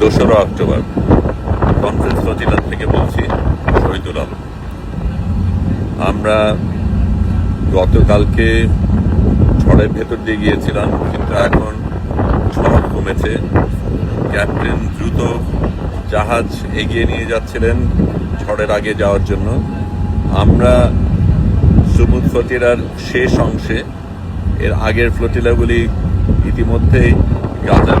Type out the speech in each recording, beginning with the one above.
দোসরা October. Conference ফজিলাত থেকে বলছি, শহীদুল আলম। আমরা গতকালকে ঝড়ের ভেতর দিয়ে গিয়েছিলাম, কিন্তু এখন ঝড় কমেছে। ক্যাপ্টেন দ্রুত জাহাজ এগিয়ে নিয়ে যাচ্ছিলেন ঝড়ের আগে যাওয়ার জন্য। আমরা সুমুদ ফতিরার শেষ অংশে, এর আগের ফ্লোটিলাগুলি ইতিমধ্যেই গাজার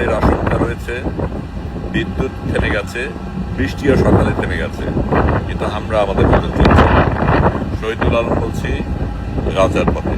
ঝড়ের আশঙ্কা রয়েছে। বিদ্যুৎ থেমে গেছে বৃষ্টিও সকালে থেমে গেছে। কিন্তু আমরা আমাদের মধ্যে চলছি শহীদুল আলম বলছি রাজার পথে।